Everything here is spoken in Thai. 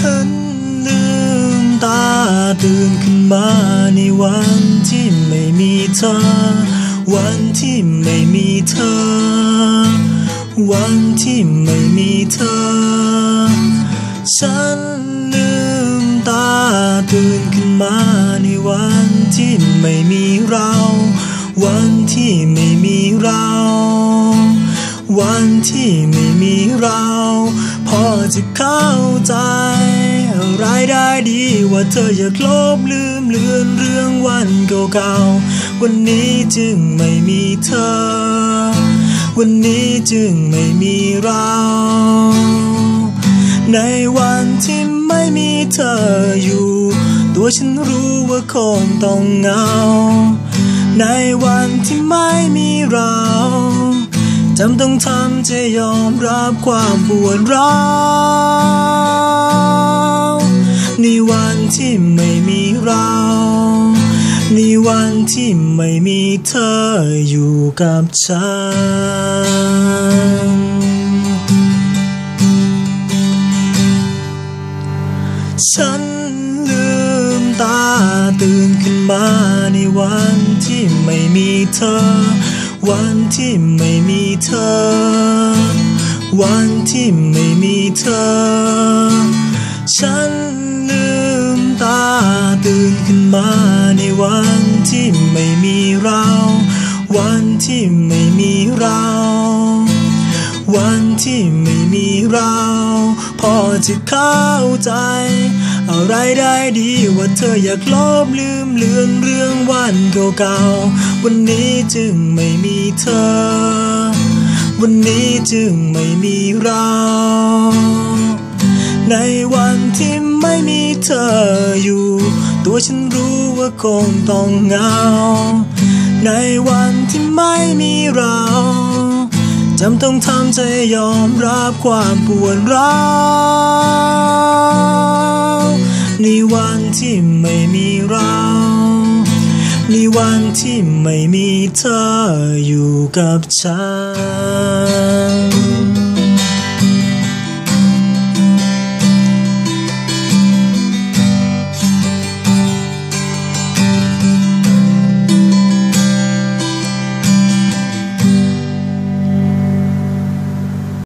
ฉันลืมตาตื่นขึ้นมาในวันที่ไม่มีเธอ วันที่ไม่มีเธอ วันที่ไม่มีเธอ ฉันลืมตาตื่นขึ้นมาในวันที่ไม่มีเรา วันที่ไม่มีเรา วันที่ไม่มีเรา พอจะเข้าใจอะไรได้ดีว่าเธออยากลบลืมเลือนเรื่องวันเก่าๆ วันนี้จึงไม่มีเธอ วันนี้จึงไม่มีเรา ในวันที่ไม่มีเธออยู่ ตัวฉันรู้ว่าคงต้องเหงา ในวันที่ไม่มีเรา จำต้องทำจะยอมรับความปวดร้าวในวันที่ไม่มีเรา ในวันที่ไม่มีเธออยู่กับฉัน ฉันลืมตาตื่นขึ้นมาในวันที่ไม่มีเธอ วันที่ไม่มีเธอ วันที่ไม่มีเธอ ฉันลืมตาตื่นขึ้นมาในวันที่ไม่มีเรา วันที่ไม่มีเรา วันที่ไม่มีเรา พอจะเข้าใจ อะไรได้ดีว่าเธออยากลบลืมเลือนเรื่องวันเก่าๆ วันนี้จึงไม่มีเธอ วันนี้จึงไม่มีเรา ในวันที่ไม่มีเธออยู่ ตัวฉันรู้ว่าคงต้องเหงา ในวันที่ไม่มีเรา จำต้องทำใจยอมรับความปวดร้าวในวันที่ไม่มีเราในวันที่ไม่มีเธออยู่กับฉัน